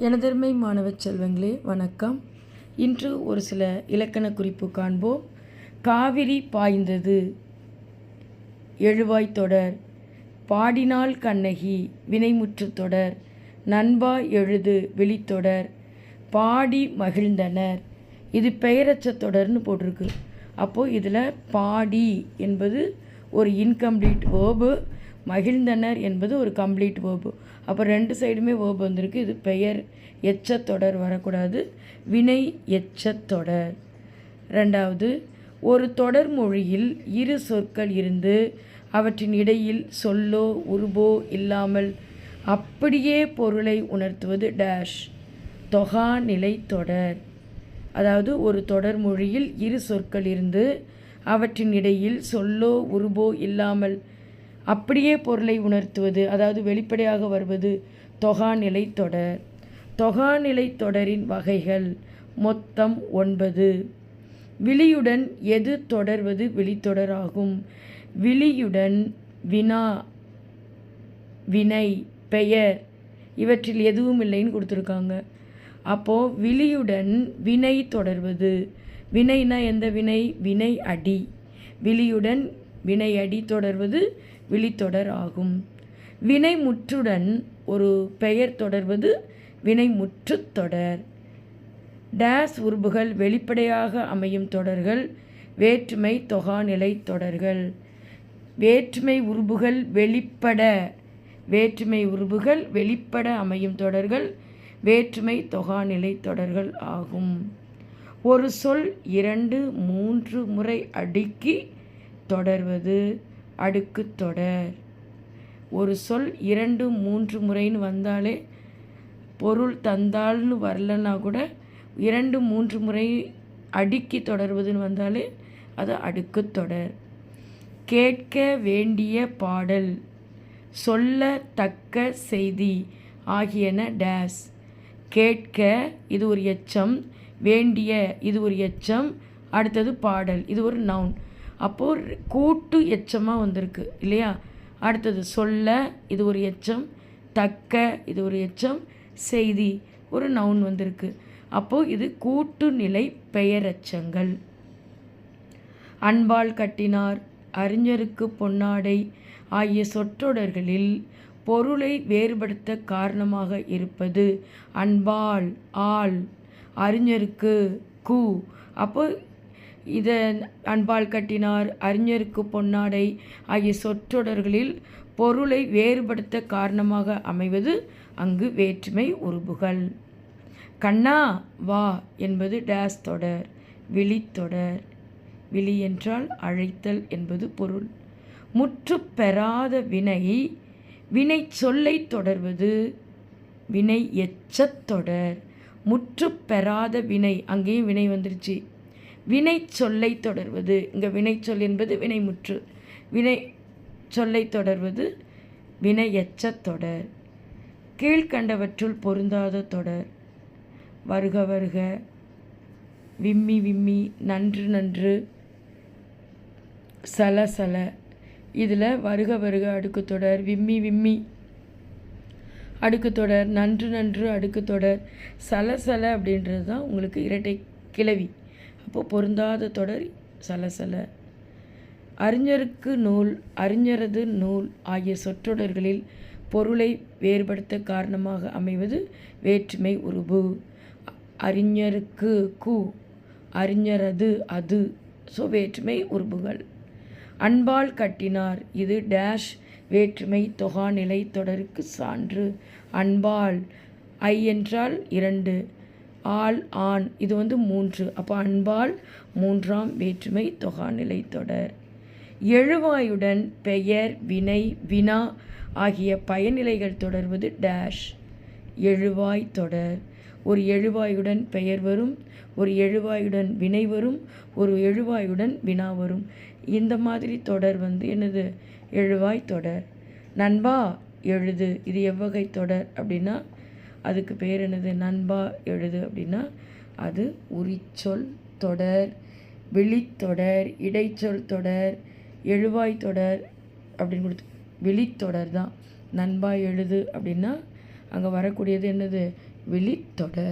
எனதருமை மாணவ செல்வங்களே வணக்கம். இன்று ஒரு சில இலக்கண குறிப்பு காண்போம். காவிரி பாய்ந்தது. எழுவாய் தொடர். பாடினால் கண்ணகி வினைமுற்று தொடர். நண்பா எழுது வெளித்தொடர் பாடி மகிழ்ந்தனர். இது பெயரச்ச தொடர்னு போட்டிருக்கு. அப்போது இதில் பாடி என்பது ஒரு இன்கம்ப்ளீட் வேர்பு மகிழ்ந்தனர் என்பது ஒரு கம்ப்ளீட் வேர்பு அப்போ ரெண்டு சைடுமே வேர்பு வந்திருக்கு. இது பெயர் எச்சத்தொடர் வரக்கூடாது. வினை எச்ச தொடர். ரெண்டாவது ஒரு தொடர் மொழியில் இரு சொற்கள் இருந்து அவற்றின் இடையில் சொல்லோ உருபோ இல்லாமல் அப்படியே பொருளை உணர்த்துவது டேஷ் தொகா நிலை தொடர். அதாவது ஒரு தொடர் மொழியில் இரு சொற்கள் இருந்து அவற்றின் இடையில் சொல்லோ உருபோ இல்லாமல் அப்படியே பொருளை உணர்த்துவது அதாவது வெளிப்படையாக வருவது தொகாநிலை தொடர். தொகாநிலை தொடரின் வகைகள் மொத்தம் ஒன்பது. விழியுடன் எது தொடர்வது விழித்தொடராகும்? விழியுடன் வினா வினை பெயர் இவற்றில் எதுவும் இல்லைன்னு கொடுத்துருக்காங்க. அப்போது விழியுடன் வினை தொடர்வது. வினைனா எந்த வினை? வினை அடி. விழியுடன் வினை அடி தொடர்வது விழித்தொடர் ஆகும் வினைமுற்றுடன் ஒரு பெயர் தொடர்வது வினைமுற்று தொடர். டேஸ் உறுப்புகள் வெளிப்படையாக அமையும் தொடர்கள் வேற்றுமை தொகாநிலை தொடர்கள். வேற்றுமை உறுப்புகள் வெளிப்பட வேற்றுமை உறுப்புகள் வெளிப்பட அமையும் தொடர்கள் வேற்றுமை தொகாநிலை தொடர்கள் ஆகும். ஒரு சொல் இரண்டு மூன்று முறை அடுக்கி தொடர்வது. அடுக்கு தொடர். ஒரு சொல் இரண்டு மூன்று முறைன்னு வந்தாலே பொருள் தந்தால்னு வரலன்னா கூட இரண்டு மூன்று முறை அடுக்கி தொடர்வதுன்னு வந்தாலே அது அடுக்கு தொடர். கேட்க வேண்டிய பாடல் சொல்லத்தக்க செய்தி ஆகியன டேஸ். கேட்க இது ஒரு எச்சம். வேண்டிய இது ஒரு எச்சம். அடுத்தது பாடல் இது ஒரு நவுன். அப்போது கூட்டு எச்சமாக வந்திருக்கு இல்லையா? அடுத்தது சொல்ல இது ஒரு எச்சம். தக்க இது ஒரு எச்சம். செய்தி ஒரு நவுன் வந்திருக்கு. அப்போது இது கூட்டு நிலை பெயரெச்சங்கள். அன்பால் கட்டினார் அறிஞருக்கு பொன்னாடை ஆகிய சொற்றொடர்களில் பொருளை வேறுபடுத்த காரணமாக இருப்பது அன்பால் ஆள் அறிஞருக்கு கு. அப்போ இதை அன்பால் கட்டினார் அறிஞருக்கு பொன்னாடை ஆகிய சொற்றொடர்களில் பொருளை வேறுபடுத்த காரணமாக அமைவது அங்கு வேற்றுமை உருபுகள் கண்ணா வா என்பது டேஸ் தொடர் விழித்தொடர் விழி என்றால் அழைத்தல் என்பது பொருள். முற்று பெறாத வினை வினை சொல்லை தொடர்வது. வினை எச்சத் தொடர். முற்று பெறாத வினை அங்கேயும் வினை வந்துருச்சு. வினை சொல்லை தொடர்வது. இங்கே வினை சொல் என்பது வினைமுற்று. வினை சொல்லை தொடர்வது வினை தொடர். கீழ்கண்டவற்றுள் பொருந்தாத தொடர். வருக வருக விம்மி விம்மி நன்று நன்று சல சல. இதில் வருக வருக அடுக்கு தொடர் விம்மி விம்மி அடுக்கு தொடர் நன்று நன்று அடுக்கு தொடர். சல சல அப்படின்றது தான் உங்களுக்கு இரட்டை கிளவி அப்போது பொருந்தாத தொடர் சலசல. அறிஞருக்கு நூல் அறிஞரது நூல் ஆகிய சொற்றொடர்களில் பொருளை வேறுபடுத்த காரணமாக அமைவது வேற்றுமை உருபு. அறிஞருக்கு கு அறிஞரது அது ஸோ வேற்றுமை உருபுகள். அன்பால் கட்டினார் இது டேஷ் வேற்றுமை தொகாநிலை தொடருக்கு சான்று. அன்பால் ஐ என்றால் இரண்டு. ஆள் ஆண். இது வந்து மூன்று. அப்போ அன்பால் மூன்றாம் வேற்றுமை தொகாநிலை தொடர். எழுவாயுடன் பெயர் வினை வினா ஆகிய பயனிலைகள் தொடர்வது டேஷ். எழுவாய் தொடர். ஒரு எழுவாயுடன் பெயர் வரும் ஒரு எழுவாயுடன் வினை வரும் ஒரு எழுவாயுடன் வினா வரும். இந்த மாதிரி தொடர் வந்து என்னது? எழுவாய் தொடர். நண்பா எழுது. இது எவ்வகை தொடர் அப்படின்னா அதுக்கு பேர் என்னது? நண்பா எழுது அப்படின்னா அது உரிச்சொல் தொடர் விழித்தொடர் இடைச்சொல் தொடர் எழுவாய் தொடர் அப்படின்னு கொடுத்து விழித்தொடர் தான். நண்பா எழுது அப்படின்னா அங்கே வரக்கூடியது என்னது? வெளித்தொடர்